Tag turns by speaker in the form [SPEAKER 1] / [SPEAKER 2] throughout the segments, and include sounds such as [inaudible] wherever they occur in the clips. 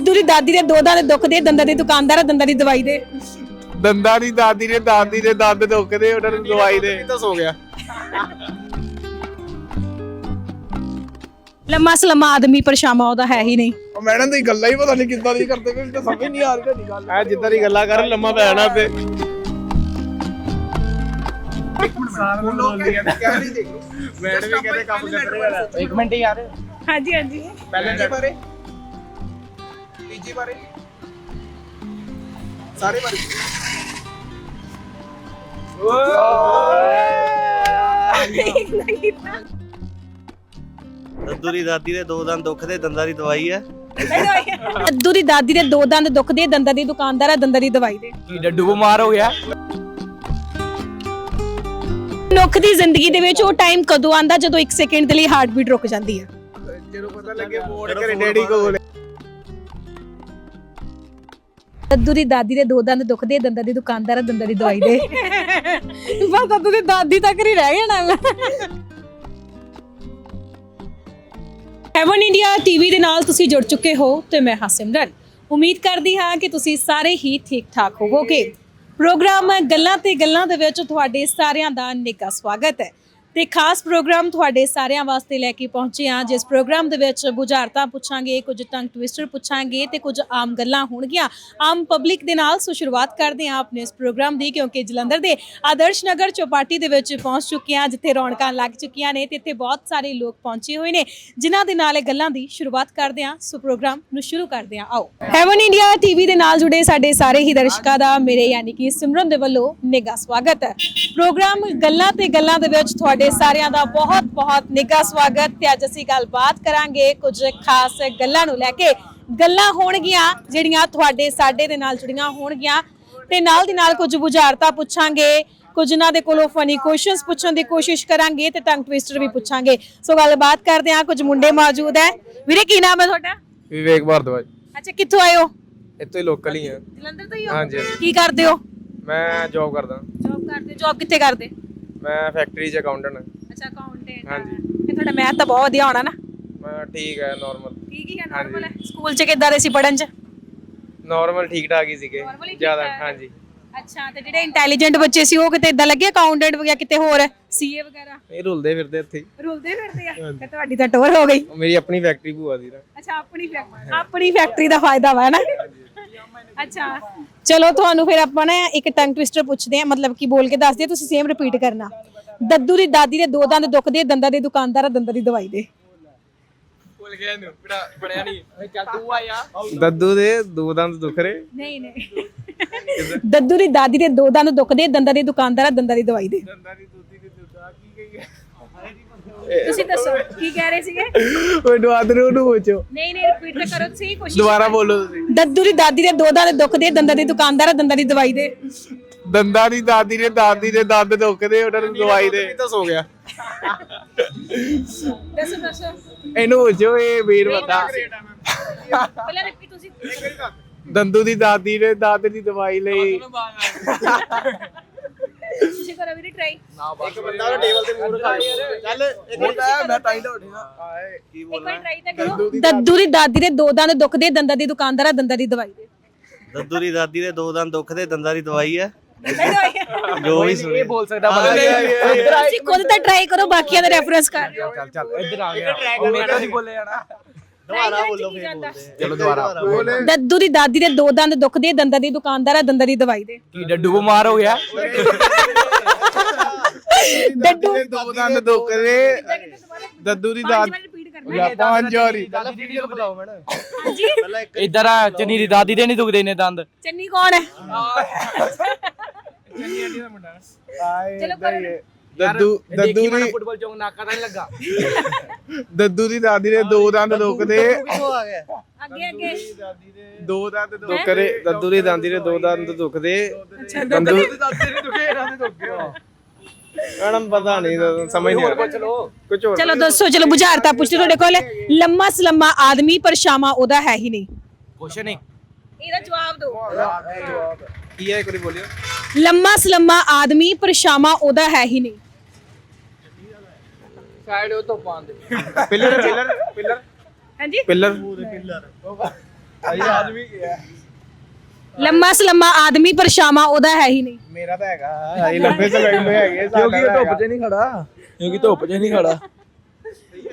[SPEAKER 1] ਦੱਦੂ ਦੀ ਦਾਦੀ ਦੇ ਦੋ ਦੰਦ ਦੁਖਦੇ ਦੰਦਾਂ ਦੀ ਦੁਕਾਨਦਾਰ ਆ ਦੰਦਾਂ ਦੀ ਦਵਾਈ ਦੇ।
[SPEAKER 2] ਦੰਦਾਂ ਦੀ ਦਾਦੀ ਨੇ ਦਾਦੀ ਦੇ ਦੰਦ ਦੁਖਦੇ ਉਹਨਾਂ ਨੂੰ ਦਵਾਈ ਦੇ। ਤਾਂ ਸੋ ਗਿਆ।
[SPEAKER 1] ਲੰਮਾ ਸਲਮਾ ਆਦਮੀ ਪਰਛਾਵਾਂ ਉਹਦਾ ਹੈ ਹੀ ਨਹੀਂ।
[SPEAKER 2] ਉਹ ਮੈਡਮ ਦੀ ਗੱਲਾਂ ਹੀ ਪਤਾ ਨਹੀਂ ਕਿੱਦਾਂ ਦੀ ਕਰਦੇ ਪਏ ਮੈਨੂੰ ਤਾਂ ਸਮਝ ਨਹੀਂ ਆ ਰਹੀ ਤੁਹਾਡੀ ਗੱਲ। ਐ ਜਿੱਦਾਂ ਦੀ ਗੱਲਾਂ ਕਰ ਲੰਮਾ ਪੈ ਜਾਣਾ ਤੇ ਮੈਡਮ ਵੀ ਕਹਿੰਦੇ ਕੰਮ ਕਰ ਰਿਹਾ
[SPEAKER 3] ਇੱਕ ਮਿੰਟ ਯਾਰ
[SPEAKER 1] ਹਾਂਜੀ ਹਾਂਜੀ।
[SPEAKER 2] ਪਹਿਲੇ ਬਾਰੇ ਤੀਜੀ ਬਾਰੇ? ਸਾਰੇ ਬਾਰੇ।
[SPEAKER 4] ਦੱਦੂ ਦੀ ਦਾਦੀ ਦੇ ਦੋ ਦੰਦ ਦੁੱਖ ਦੇ ਦੰਦਾਂ ਦੀ ਦਵਾਈ ਹੈ
[SPEAKER 1] ਦੱਦੂ ਦੀ ਦਾਦੀ ਦੇ ਦੋ ਦੰਦ ਦੁਖਦੇ ਦੰਦਾਂ ਦੀ ਦੁਕਾਨਦਾਰ ਆ ਦੰਦਾਂ ਦੀ ਦਵਾਈ ਦੇ।
[SPEAKER 3] ਕੀ ਡੱਡੂ ਬਿਮਾਰ ਹੋ ਗਿਆ?
[SPEAKER 1] ਮਨੁੱਖ ਦੀ ਜ਼ਿੰਦਗੀ ਦੇ ਵਿੱਚ ਉਹ ਟਾਈਮ ਕਦੋਂ ਆਂਦਾ ਜਦੋਂ 1 ਸੈਕਿੰਡ ਦੇ ਲਈ ਹਾਰਟ ਬੀਟ ਰੁਕ ਜਾਂਦੀ ਹੈ
[SPEAKER 2] ਜਦੋਂ ਪਤਾ ਲੱਗੇ ਫੋਨ ਕਰੇ ਡੈਡੀ ਕੋਲ।
[SPEAKER 1] ਦੱਦੂ ਦੀ ਦਾਦੀ ਦੇ ਦੋ ਦੰਦ ਦੁਖਦੇ ਦੰਦਾਂ ਦੀ ਦੁਕਾਨਦਾਰ ਆ ਦੰਦਾਂ ਦੀ ਦਵਾਈ ਦੇ। [laughs] ਬਸ ਦੱਦੂ ਦੀ ਦਾਦੀ ਤੱਕ ਹੀ ਰਹਿ ਜਾਣਾ ਮੈਂ ਹੈਵਨ ਇੰਡੀਆ ਟੀਵੀ ਦੇ ਨਾਲ ਤੁਸੀਂ ਜੁੜ ਚੁੱਕੇ ਹੋ ਤੇ ਮੈਂ ਹਾਂ ਸਿਮਰਨ। ਉਮੀਦ ਕਰਦੀ ਹਾਂ ਕਿ ਤੁਸੀਂ ਸਾਰੇ ਹੀ ਠੀਕ ਠਾਕ ਹੋਵੋਗੇ। ਪ੍ਰੋਗਰਾਮ ਗੱਲਾਂ ਤੇ ਗੱਲਾਂ ਦੇ ਵਿੱਚ ਤੁਹਾਡੇ ਸਾਰਿਆਂ ਦਾ ਨਿੱਘਾ ਸਵਾਗਤ ਹੈ। ਤੇ ਖਾਸ ਪ੍ਰੋਗਰਾਮ ਤੁਹਾਡੇ ਸਾਰਿਆਂ ਵਾਸਤੇ ਲੈ ਕੇ ਪਹੁੰਚੇ ਹਾਂ, ਜਿਸ ਪ੍ਰੋਗਰਾਮ ਦੇ ਵਿੱਚ ਬੁਝਾਰਤਾਂ ਪੁੱਛਾਂਗੇ, ਕੁਝ ਟੰਗ ਟਵਿਸਟਰ ਪੁੱਛਾਂਗੇ ਤੇ ਕੁਝ ਆਮ ਗੱਲਾਂ ਹੋਣਗੀਆਂ। ਆਮ ਪਬਲਿਕ ਦੇ ਨਾਲ ਸੋ ਸ਼ੁਰੂਆਤ ਕਰਦੇ ਹਾਂ ਆਪਣੇ ਇਸ ਪ੍ਰੋਗਰਾਮ ਦੀ, ਕਿਉਂਕਿ ਜਲੰਧਰ ਦੇ ਆਦਰਸ਼ ਨਗਰ ਚੌਪਾਟੀ ਦੇ ਵਿੱਚ ਪਹੁੰਚ ਚੁੱਕੇ ਹਾਂ, ਜਿੱਥੇ ਰੌਣਕਾਂ ਲੱਗ ਚੁੱਕੀਆਂ ਨੇ ਤੇ ਇੱਥੇ ਬਹੁਤ ਸਾਰੇ ਲੋਕ ਪਹੁੰਚੇ ਹੋਏ ਨੇ, ਜਿਨ੍ਹਾਂ ਦੇ ਨਾਲ ਇਹ ਗੱਲਾਂ ਦੀ ਸ਼ੁਰੂਆਤ ਕਰਦੇ ਹਾਂ। ਸੋ ਪ੍ਰੋਗਰਾਮ ਨੂੰ ਸ਼ੁਰੂ ਕਰਦੇ ਹਾਂ, ਆਓ। ਹੈਵਨ ਇੰਡੀਆ ਟੀਵੀ ਦੇ ਨਾਲ ਜੁੜੇ ਸਾਡੇ ਸਾਰੇ ਹੀ ਦਰਸ਼ਕਾਂ ਦਾ, ਮੇਰੇ ਯਾਨੀ ਕਿ ਸਿਮਰਨ ਦੇ ਵੱਲੋਂ ਨਿੱਘਾ ਸਵਾਗਤ ਹੈ। ਪ੍ਰੋਗਰਾਮ ਗੱਲਾਂ ਤੇ ਗੱਲਾਂ ਦੇ ਵਿੱਚ ਤੁਹਾਡੇ ਸਾਰਿਆਂ ਦਾ ਬਹੁਤ ਬਹੁਤ ਨਿੱਘਾ ਸਵਾਗਤ ਤੇ ਅੱਜ ਅਸੀਂ ਗੱਲਬਾਤ ਕਰਾਂਗੇ ਕੁਝ ਖਾਸ ਗੱਲਾਂ ਨੂੰ ਲੈ ਕੇ। ਗੱਲਾਂ ਹੋਣਗੀਆਂ ਜਿਹੜੀਆਂ ਤੁਹਾਡੇ ਸਾਡੇ ਦੇ ਨਾਲ ਜੁੜੀਆਂ ਹੋਣਗੀਆਂ ਤੇ ਨਾਲ ਦੀ ਨਾਲ ਕੁਝ ਬੁਝਾਰਤਾਂ ਪੁੱਛਾਂਗੇ ਕੁਝ ਇਹਨਾਂ ਦੇ ਕੋਲੋਂ ਫਨੀ ਕੁਐਸਚਨਸ ਪੁੱਛਣ ਦੀ ਕੋਸ਼ਿਸ਼ ਕਰਾਂਗੇ ਤੇ ਟੰਗ ਟਵਿਸਟਰ ਵੀ ਪੁੱਛਾਂਗੇ। ਸੋ ਗੱਲਬਾਤ ਕਰਦੇ ਹਾਂ ਕੁਝ ਮੁੰਡੇ ਮੌਜੂਦ ਹੈ। ਵੀਰੇ ਕੀ ਨਾਮ ਹੈ ਤੁਹਾਡਾ?
[SPEAKER 2] ਵਿਵੇਕ ਭਾਰਦਵਾਜ।
[SPEAKER 1] ਅੱਛਾ ਕਿੱਥੋਂ ਆਏ ਹੋ?
[SPEAKER 2] ਇੱਥੇ ਲੋਕਲ ਹੀ ਆ।
[SPEAKER 1] ਜਲੰਧਰ ਤੋਂ ਹੀ ਹੋ?
[SPEAKER 2] ਹਾਂਜੀ, ਹਾਂਜੀ।
[SPEAKER 1] ਕੀ ਕਰਦੇ ਹੋ?
[SPEAKER 2] ਮੈਂ ਜੌਬ ਕਰਦਾ।
[SPEAKER 1] ਜੌਬ ਕਰਦੇ ਜੌਬ ਕਿੱਥੇ ਕਰਦੇ?
[SPEAKER 2] ਮੈਂ ਫੈਕਟਰੀ 'ਚ ਅਕਾਊਂਟੈਂਟ
[SPEAKER 1] ਅੱਛਾ ਅਕਾਊਂਟੈਂਟ
[SPEAKER 2] ਹਾਂਜੀ।
[SPEAKER 1] ਤੇ ਤੁਹਾਡਾ ਮੈਥ ਤਾਂ ਬਹੁਤ ਵਧੀਆ ਹੋਣਾ ਨਾ?
[SPEAKER 2] ਮੈਂ ਠੀਕ ਹੈ ਨਾਰਮਲ
[SPEAKER 1] ਠੀਕ ਹੀ ਹੈ ਨਾਰਮਲ ਹੈ। ਸਕੂਲ ਚ ਕਿੱਦਾਂ ਦੇ ਸੀ ਪੜਨ ਚ?
[SPEAKER 2] ਨਾਰਮਲ ਠੀਕ ਠਾਕ ਹੀ ਸੀਗੇ।
[SPEAKER 1] ਹੀ
[SPEAKER 2] ਜ਼ਿਆਦਾ। ਹਾਂਜੀ।
[SPEAKER 1] ਅੱਛਾ ਤੇ ਜਿਹੜੇ ਇੰਟੈਲੀਜੈਂਟ ਬੱਚੇ ਸੀ ਉਹ ਕਿਤੇ ਇਦਾਂ ਲੱਗੇ? ਅਕਾਊਂਟੈਂਟ ਵਗੈਰਾ ਕਿਤੇ ਹੋਰ? ਸੀਏ ਵਗੈਰਾ?
[SPEAKER 2] ਇਹ ਰੁਲਦੇ ਫਿਰਦੇ ਇੱਥੇ ਹੀ।
[SPEAKER 1] ਰੁਲਦੇ ਫਿਰਦੇ ਆ? ਤੇ ਤੁਹਾਡੀ ਤਾਂ ਟੋਰ ਹੋ ਗਈ।
[SPEAKER 2] ਮੇਰੀ ਆਪਣੀ ਫੈਕਟਰੀ ਭੂਆ ਦੀ ਨਾ।
[SPEAKER 1] ਅੱਛਾ ਆਪਣੀ ਫੈਕਟਰੀ ਆਪਣੀ ਫੈਕਟਰੀ ਦਾ ਫਾਇਦਾ ਵਾ ਨਾ? ਅੱਛਾ। ਚਲੋ ਤੁਹਾਨੂੰ ਫਿਰ ਆਪਾਂ ਨਾ ਇੱਕ ਟੰਗ ਟਵਿਸਟਰ ਪੁੱਛਦੇ ਆ ਮਤਲਬ ਕਿ ਬੋਲ ਕੇ ਦੱਸਦੇ ਆ ਤੁਸੀਂ ਸੇਮ ਰਿਪੀਟ ਕਰਨਾ। ਦੱਦੂ ਦੀ ਦਾਦੀ ਦੇ ਦੋ ਦੰਦ ਦੁਖਦੇ ਦੰਦਾਂ ਦੇ ਦੁਕਾਨਦਾਰ ਆ ਦੰਦਾਂ ਦੀ ਦਵਾਈ ਦੇ।
[SPEAKER 3] ਭੁੱਲ ਗਿਆ ਇਹਨੂੰ ਪੜਿਆ ਨਹੀਂ ਚੱਲ ਤੂੰ ਆ ਯਾ
[SPEAKER 2] ਦੱਦੂ ਦੇ ਦੋ ਦੰਦ ਦੁਖ ਰਹੇ?
[SPEAKER 1] ਨਹੀਂ ਨਹੀਂ। ਦੱਦੂ ਦੀ ਦਾਦੀ ਦੇ ਦੋ ਦੰਦ ਦੁਖਦੇ ਦੰਦਾਂ ਦੇ ਦੁਕਾਨਦਾਰ ਆ ਦੰਦਾਂ ਦੀ ਦਵਾਈ ਦੇ ਤੁਸੀਂ ਦੱਸੋ ਕੀ ਕਹਿ ਰਹੇ ਸੀਗੇ?
[SPEAKER 2] ਓਏ ਦੁਆਦਰੂ ਨੂੰ ਪੁੱਛੋ।
[SPEAKER 1] ਨਹੀਂ ਨਹੀਂ ਰਿਪੀਟ ਤਾਂ ਕਰੋ ਤੁਸੀਂ ਕੋਸ਼ਿਸ਼
[SPEAKER 2] ਦੁਬਾਰਾ ਬੋਲੋ ਤੁਸੀਂ।
[SPEAKER 1] ਦੱਦੂ ਦੀ ਦਾਦੀ ਦੇ ਦੋ ਦੰਦ ਦੁਖਦੇ ਦੰਦਾਂ ਦੇ ਦੁਕਾਨਦਾਰ ਆ ਦੰਦਾਂ ਦੀ ਦਵਾਈ ਦੇ।
[SPEAKER 2] ਦੰਦਾਂ ਦੀ ਦਾਦੀ ਨੇ ਦਾਦੀ ਦੇ ਦੰਦ ਦੁਖਦੇ ਉਹਨਾਂ ਨੂੰ ਦਵਾਈ ਦੇ। ਤਾਂ ਸੋ ਗਿਆ।
[SPEAKER 1] ਦੱਸੋ ਦੱਸੋ।
[SPEAKER 2] ਇਹਨੂੰ ਪੁੱਛੋ ਇਹ ਵੀਰ ਵੱਡਾ।
[SPEAKER 1] ਪਹਿਲਾਂ ਰਿਪੀਟ ਤੁਸੀਂ।
[SPEAKER 2] ਦੰਦੂ ਦੀ ਦਾਦੀ ਨੇ ਦੰਦ ਦੀ ਦਵਾਈ ਲਈ।
[SPEAKER 1] ਵੀਰੇ ਟਰਾਈ
[SPEAKER 2] ਇੱਕ ਬੰਦਾ ਉਹ ਟੇਬਲ ਤੇ ਮੂੰਹ ਰੱਖਾ ਚੱਲ ਇੱਕ ਮਿੰਟ। ਮੈਂ ਟਾਈਟ ਹੋ ਰਿਹਾ ਆਏ ਕੀ
[SPEAKER 1] ਇੱਕ ਵਾਰ ਟਰਾਈ ਤਾਂ ਕਰੋ। ਦੱਦੂ ਦੀ ਦਾਦੀ ਦੇ ਦੋ ਦੰਦ ਦੁਖਦੇ ਦੰਦਾਂ ਦੀ ਦੁਕਾਨਦਾਰ ਆ ਦੰਦਾਂ ਦੀ ਦਵਾਈ ਦੇ।
[SPEAKER 4] ਦੱਦੂ ਦੀ ਦਾਦੀ ਦੇ ਦੋ ਦੰਦ ਦੁੱਖ ਦੇ ਦੰਦਾਂ ਦੀ ਦਵਾਈ ਹੈ ਜੋ ਵੀ ਸੁਣੇ।
[SPEAKER 3] ਇਹ ਬੋਲ ਸਕਦਾ
[SPEAKER 1] ਤੁਸੀਂ ਖੁਦ ਤਾਂ ਟਰਾਈ ਕਰੋ ਬਾਕੀਆਂ ਦਾ ਰੈਫਰੈਂਸ ਕਰ ਰਹੇ ਹੋ
[SPEAKER 2] ਚੱਲ ਚੱਲ
[SPEAKER 3] ਇੱਧਰ ਆ ਗਿਆ। ਮੇਰਾ ਨਹੀਂ ਬੋਲੇ ਜਾਣਾ।
[SPEAKER 4] ਦੁਬਾਰਾ ਬੋਲੋ ਫਿਰ ਬੋਲਦੇ
[SPEAKER 2] ਚਲੋ ਦੁਬਾਰਾ।
[SPEAKER 1] ਦੱਦੂ ਦੀ ਦਾਦੀ ਦੇ ਦੋ ਦੰਦ ਦੁਖਦੇ ਦੰਦਾਂ ਦੀ ਦੁਕਾਨਦਾਰ ਆ ਦੰਦਾਂ ਦੀ ਦਵਾਈ ਦੇ।
[SPEAKER 3] ਕੀ ਡੱਡੂ ਬਿਮਾਰ ਹੋ ਗਿਆ? [laughs]
[SPEAKER 1] ਡੱਡੂ
[SPEAKER 2] ਦੋ ਦੰਦ ਦੁਖਦੇ ਦੱਦੂ ਦੀ ਦਾਦੀ
[SPEAKER 1] ਰਿਪੀਟ ਕਰਨਾ
[SPEAKER 2] ਜਾਂ ਪੰਜ ਵਾਰੀ।
[SPEAKER 3] ਦਾਦੀ ਦੀ ਇੱਧਰ ਆ ਚੰਨੀ ਦੀ ਦਾਦੀ ਦੇ ਨਹੀਂ ਦੁਖਦੇ ਨੇ ਦੰਦ।
[SPEAKER 1] ਚੰਨੀ ਕੌਣ ਹੈ?
[SPEAKER 2] ਆਏ
[SPEAKER 1] ਚਲੋ ਕਰੋ।
[SPEAKER 2] ਦੱਦੂ ਦੱਦੂ ਦੀ
[SPEAKER 3] ਫੁੱਟਬਾਲ ਚੌਂਕ ਨਾਕਾ ਤਾਂ ਨਹੀਂ ਲੱਗਾ।
[SPEAKER 2] ਦੱਦੂ ਦੀ ਦਾਦੀ ਦੇ ਦੋ ਦੰਦ
[SPEAKER 4] ਗਿਆ
[SPEAKER 1] ਅੱਗੇ ਅੱਗੇ।
[SPEAKER 2] ਦੋ ਦੰਦ ਦੁਖਦੇ। ਦੱਦੂ ਦੀ ਦਾਦੀ ਦੇ ਦੋ ਦੰਦ ਦੁਖਦੇ। ਦੱਦੂ ਦੀ ਦਾਦੀ ਦੇ ਦੁਖੇ ਇਹਨਾਂ ਦੇ ਦੁਖੇ ਮੈਡਮ ਪਤਾ ਨਹੀਂ ਸਮਝ ਨਹੀਂ ਆ ਰਿਹਾ।
[SPEAKER 3] ਚਲੋ।
[SPEAKER 2] ਕੁਝ ਹੋਰ
[SPEAKER 1] ਚਲੋ ਦੱਸੋ ਚਲੋ ਬੁਝਾਰਤਾ ਪੁੱਛਦੇ ਤੁਹਾਡੇ ਕੋਲ। ਲੰਮਾ ਸਲੰਮਾ ਆਦਮੀ ਪਰ ਸ਼ਾਮਾ ਉਹਦਾ ਹੈ ਹੀ ਨਹੀਂ।
[SPEAKER 3] ਕੁਛ ਨਹੀਂ।
[SPEAKER 1] ਇਹਦਾ ਜਵਾਬ ਦਿਓ।
[SPEAKER 2] ਕੀ ਹੈ ਇੱਕ ਵਾਰੀ ਬੋਲਿਓ।
[SPEAKER 1] ਲੰਮਾ ਸਲੰਮਾ ਆਦਮੀ ਪਰ ਸ਼ਾਮਾ ਉਹਦਾ ਹੈ ਹੀ ਨਹੀਂ।
[SPEAKER 3] ਸਾਈਡ ਉਹ ਤੋਂ ਪਾਉਂਦੇ
[SPEAKER 2] ਪਿਲਰ ਪਿਲਰ ਪਿਲਰ
[SPEAKER 1] ਹਾਂਜੀ?
[SPEAKER 2] ਪਿਲਰ ਆਦਮੀ
[SPEAKER 1] ਲੰਮਾ ਸਲੰਮਾ ਆਦਮੀ ਪਰ ਸ਼ਾਮਾ ਉਹਦਾ ਹੈ ਹੀ ਨਹੀਂ।
[SPEAKER 2] ਮੇਰਾ ਤਾਂ ਹੈਗਾ ਇਹ ਲੰਬੇ ਸਮੇਂ ਦੇ ਹੈਗੇ
[SPEAKER 5] ਕਿਉਂਕਿ ਇਹ ਧੁੱਪ 'ਚ ਨਹੀਂ ਖੜਾ। ਕਿਉਂਕਿ ਧੁੱਪ 'ਚ ਨਹੀਂ ਖੜਾ।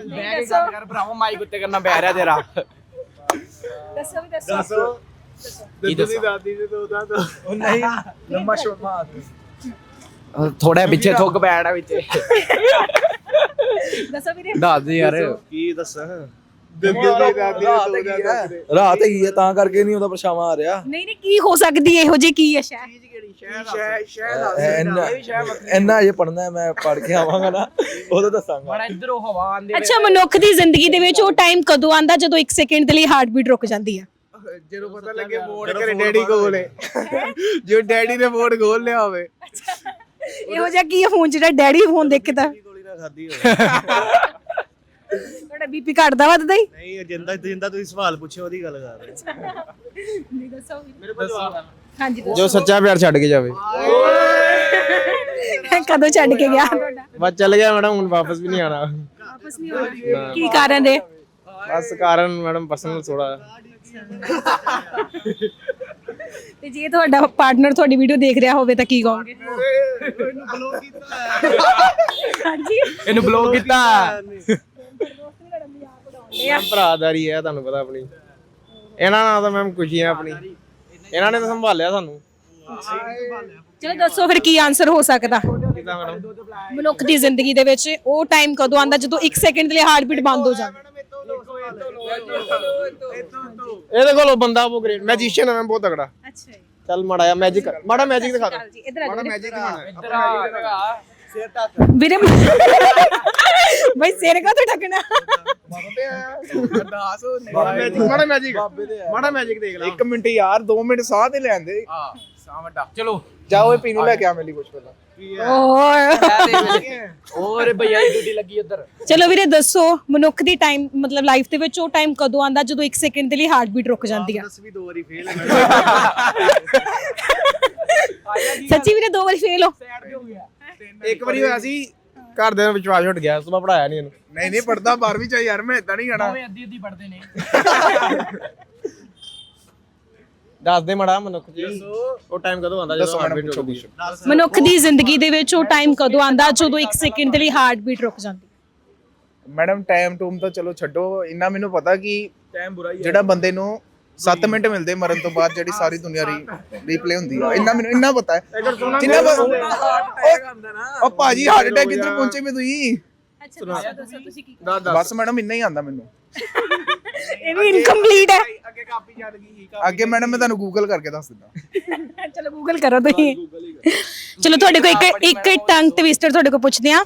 [SPEAKER 3] ਮੈਂ ਕੀ ਗੱਲ ਕਰ ਭਰਾਵਾ ਮਾਈਕ ਉੱਤੇ ਕਰਨਾ ਪੈ ਰਿਹਾ ਤੇਰਾ।
[SPEAKER 1] ਦੱਸੋ ਵੀ ਦੱਸੋ।
[SPEAKER 2] ਦੱਦੂ ਦੀ ਦਾਦੀ ਦੇ ਦੋ ਦਾ।
[SPEAKER 5] ਉਹ ਨਹੀਂ। ਲੰਮਾ ਸ਼ੋਰਮਾ
[SPEAKER 3] ਥੋੜਾ ਪਿੱਛੇ ਥੁੱਕ ਪੈਣਾ ਵਿੱਚ।
[SPEAKER 1] ਦੱਸੋ ਵੀਰੇ।
[SPEAKER 3] ਦੱਸ ਦੇ ਯਾਰ।
[SPEAKER 4] ਕੀ ਦੱਸਾਂ?
[SPEAKER 5] ਰਾਤ ਹੈਗੀ ਹੈ। ਤਾਂ ਕਰਕੇ ਨਹੀਂ ਉਹਦਾ ਪਰਛਾਵਾਂ ਆ ਰਿਹਾ।
[SPEAKER 1] ਨਹੀਂ ਨਹੀਂ ਕੀ ਹੋ ਸਕਦੀ ਇਹੋ ਜਿਹੀ ਕੀ ਹੈ ਸ਼ਾਇਦ
[SPEAKER 5] ਇੰਨਾ ਇਹ ਪੜਨਾ ਮੈਂ ਪੜ ਕੇ ਆਵਾਂਗਾ ਨਾ ਉਦੋਂ ਦੱਸਾਂਗਾ।
[SPEAKER 3] ਬੜਾ ਇਧਰੋਂ ਹਵਾ ਆਂਦੇ
[SPEAKER 1] ਅੱਛਾ ਮਨੁੱਖ ਦੀ ਜ਼ਿੰਦਗੀ ਦੇ ਵਿੱਚ ਉਹ ਟਾਈਮ ਕਦੋਂ ਆਂਦਾ ਜਦੋਂ 1 ਸੈਕਿੰਡ ਦੇ ਲਈ ਹਾਰਟਬੀਟ ਰੁਕ ਜਾਂਦੀ ਹੈ
[SPEAKER 2] ਜਦੋਂ ਪਤਾ ਲੱਗੇ ਫੋਨ ਕਰੇ ਡੈਡੀ ਕੋਲ ਹੈ। ਜੋ ਡੈਡੀ ਨੇ ਫੋਨ ਖੋਲ ਲਿਆ ਹੋਵੇ।
[SPEAKER 1] ਇਹੋ ਜਿਹਾ ਕੀ ਹੈ ਫੋਨ ਜਿਹੜਾ ਡੈਡੀ ਫੋਨ ਦੇਖ ਕੇ ਤਾਂ?
[SPEAKER 4] ਗੋਲੀ ਨਾ ਖਾਦੀ ਹੋਵੇ।
[SPEAKER 1] ਤੁਹਾਡਾ ਬੀਪੀ ਘਟਦਾ ਵੱਧਦਾ ਹੀ?
[SPEAKER 4] ਨਹੀਂ ਜਿੰਦਾ ਜਿੰਦਾ ਤੁਸੀਂ ਸਵਾਲ ਪੁੱਛਿਓ ਉਹਦੀ ਗੱਲ ਕਰ ਰਹੇ
[SPEAKER 1] ਨਹੀਂ ਦੱਸੋ ਹਾਂਜੀ ਦੱਸੋ।
[SPEAKER 2] ਜੋ ਸੱਚਾ ਪਿਆਰ ਛੱਡ ਕੇ ਜਾਵੇ।
[SPEAKER 1] ਕਦੋਂ ਛੱਡ ਕੇ ਗਿਆ ਤੁਹਾਡਾ?
[SPEAKER 2] ਬਸ ਚੱਲ ਗਿਆ ਮੈਡਮ ਹੁਣ ਵਾਪਸ ਵੀ ਨਹੀਂ ਆਣਾ
[SPEAKER 1] ਵਾਪਸ ਨਹੀਂ ਆਉਣਾ। ਕੀ ਕਾਰਨ ਦੇ
[SPEAKER 2] ਬਸ ਕਾਰਨ ਮੈਡਮ ਪਰਸਨਲ ਥੋੜਾ
[SPEAKER 1] ਤੇ ਜੇ ਤੁਹਾਡਾ ਪਾਰਟਨਰ ਤੁਹਾਡੀ ਵੀਡੀਓ ਦੇਖ ਰਿਹਾ ਹੋਵੇ ਤਾਂ ਕੀ ਕਹੋਗੇ? ਹਾਂਜੀ।
[SPEAKER 3] ਇਹਨੂੰ ਬਲੌਕ ਕੀਤਾ।
[SPEAKER 2] ਇਹ ਭਰਾਦਾਰੀ ਹੈ ਤੁਹਾਨੂੰ ਪਤਾ ਆਪਣੀ। ਇਹਨਾਂ ਨਾਲ ਤਾਂ ਮੈਮ ਖੁਸ਼ੀ ਹੈ ਆਪਣੀ। ਇਹਨਾਂ ਨੇ ਤਾਂ ਸੰਭਾਲਿਆ ਸਾਨੂੰ।
[SPEAKER 1] ਚਲੋ ਦੱਸੋ ਫਿਰ ਕੀ ਆਨਸਰ ਹੋ ਸਕਦਾ?
[SPEAKER 2] ਕਿਦਾਂ ਮੈਡਮ?
[SPEAKER 1] ਮਨੁੱਖ ਦੀ ਜ਼ਿੰਦਗੀ ਦੇ ਵਿੱਚ ਉਹ ਟਾਈਮ ਕਦੋਂ ਆਂਦਾ ਜਦੋਂ 1 ਸੈਕਿੰਡ ਦੇ ਲਈ ਹਾਰਟਬੀਟ ਬੰਦ ਹੋ ਜਾਂਦੀ?
[SPEAKER 2] ਇਹਦੇ ਕੋਲ ਬੰਦਾ ਉਹ ਗ੍ਰੇਟ ਮੈਜੀਸ਼ੀਅਨ ਹੈ ਮੈਂ ਬਹੁਤ ਤਗੜਾ
[SPEAKER 1] ਅੱਛਾ
[SPEAKER 2] ਚੱਲ ਮਾੜਾ ਜਿਹਾ ਮੈਜਿਕ ਮਾੜਾ ਮੈਜਿਕ ਦਿਖਾ ਦੇ
[SPEAKER 1] ਜੀ ਇਧਰ ਆ
[SPEAKER 2] ਮਾੜਾ ਮੈਜਿਕ ਦਿਖਾਣਾ
[SPEAKER 3] ਇੱਧਰ ਆ
[SPEAKER 1] ਵੀਰੇ ਬਈ ਸਿਰ ਕਾ ਤੋਂ ਢਕਣਾ
[SPEAKER 2] ਮਾੜਾ ਮੈਜਿਕ ਮਾੜਾ ਮੈਜਿਕ ਮਾੜਾ ਮੈਜਿਕ ਦੇਖ ਲੈ।
[SPEAKER 5] ਇੱਕ ਮਿੰਟ ਯਾਰ 2 ਮਿੰਟ ਸਾਹ ਤੇ ਲੈਂਦੇ
[SPEAKER 3] ਆ ਸਾਵਟਾ ਚਲੋ
[SPEAKER 5] ਜਾਓ ਇਹ ਪੀਣੂ ਲੈ ਕੇ ਆ ਮੇਰੇ ਲਈ ਕੁਝ ਪਹਿਲਾਂ।
[SPEAKER 1] ਓਏ।
[SPEAKER 3] ਹੋਰ ਭਈਆ ਦੀ ਡਿਊਟੀ ਲੱਗੀ ਉੱਧਰ।
[SPEAKER 1] ਚਲੋ ਵੀਰੇ ਦੱਸੋ ਮਨੁੱਖ ਦੀ ਟਾਈਮ ਮਤਲਬ ਲਾਈਫ ਦੇ ਵਿੱਚ ਉਹ ਟਾਈਮ ਕਦੋਂ ਆਂਦਾ ਜਦੋਂ 1 ਸੈਕਿੰਡ ਦੇ ਲਈ ਹਾਰਟਬੀਟ ਰੁਕ ਜਾਂਦੀ ਆ?
[SPEAKER 4] ਦਸ ਵੀ ਦੋ ਵਾਰੀ ਫੇਲ ਹੈ [laughs]
[SPEAKER 1] ਸੱਚੀ ਵੀਰੇ ਦੋ ਵਾਰੀ ਫੇਲ ਹੋ।
[SPEAKER 2] ਇੱਕ ਵਾਰੀ ਹੋਇਆ ਸੀ ਘਰ ਦੇ ਵਿਸ਼ਵਾਸ ਉੱਠ ਗਿਆ ਉਸ ਤੋਂ ਬਾਅਦ ਪੜਾਇਆ ਨਹੀਂ ਇਹਨੂੰ।
[SPEAKER 5] ਨਹੀਂ ਨਹੀਂ ਪੜਦਾ 12ਵੀਂ ਚ ਯਾਰ ਮੈਂ ਇਦਾਂ ਨਹੀਂ ਜਾਣਾ।
[SPEAKER 3] ਦੋਵੇਂ ਅੱਧੀ ਅੱਧੀ ਪੜਦੇ ਨੇ।
[SPEAKER 2] ਦੱਸ ਦੇ ਮਾੜਾ ਮਨੁੱਖ ਜੀ। ਉਹ ਟਾਈਮ ਕਦੋਂ ਆਉਂਦਾ ਜਦੋਂ ਹਾਰਟ ਬੀਟ ਰੁਕਦੀ
[SPEAKER 1] ਮਨੁੱਖ ਦੀ ਜ਼ਿੰਦਗੀ ਦੇ ਵਿੱਚ ਉਹ ਟਾਈਮ ਕਦੋਂ ਆਂਦਾ ਜਦੋਂ 1 ਸੈਕਿੰਡ ਦੇ ਲਈ ਹਾਰਟਬੀਟ ਰੁਕ ਜਾਂਦੀ?
[SPEAKER 5] ਮੈਡਮ ਟਾਈਮ ਟੂਮ ਤਾਂ ਚਲੋ ਛੱਡੋ। ਇੰਨਾ ਮੈਨੂੰ ਪਤਾ ਕਿ ਟਾਈਮ ਬੁਰਾ ਹੀ। ਜਿਹੜਾ ਬੰਦੇ ਨੂੰ 7 ਮਿੰਟ ਮਿਲਦੇ ਮਰਨ ਤੋਂ ਬਾਅਦ ਜਿਹੜੀ ਸਾਰੀ ਦੁਨੀਆ ਰੀ ਰੀਪਲੇ ਹੁੰਦੀ ਆ। ਇੰਨਾ ਮੈਨੂੰ ਇੰਨਾ ਪਤਾ ਹੈ। ਜਿੰਨਾ ਉਹ ਭਾਜੀ ਹਾਰਟ ਅਟੈਕ ਕਿੱਧਰ ਪਹੁੰਚੇ ਮੈਂ ਤੁਸੀਂ?
[SPEAKER 1] ਅੱਛਾ ਦੱਸੋ ਦੱਸੋ। ਤੁਸੀਂ ਕੀ
[SPEAKER 5] ਬਸ ਮੈਡਮ ਇੰਨਾ ਹੀ ਆਂਦਾ ਮੈਨੂੰ।
[SPEAKER 1] ਇਹ ਵੀ ਇਨਕੰਪਲੀਟ ਹੈ।
[SPEAKER 2] ਅੱਗੇ ਕਾਪੀ ਚੱਲ ਗਈ
[SPEAKER 5] ਅੱਗੇ ਮੈਡਮ ਮੈਂ ਤੁਹਾਨੂੰ ਗੂਗਲ ਕਰਕੇ ਦੱਸ ਦਿੰਦਾ।
[SPEAKER 1] ਚਲੋ ਗੂਗਲ ਕਰੋ ਤੁਸੀਂ। ਚਲੋ ਤੁਹਾਡੇ ਕੋਲ ਇੱਕ ਇੱਕ ਟੰਗ ਟਵਿਸਟਰ ਤੁਹਾਡੇ ਕੋਲ ਪੁੱਛਦੇ ਆ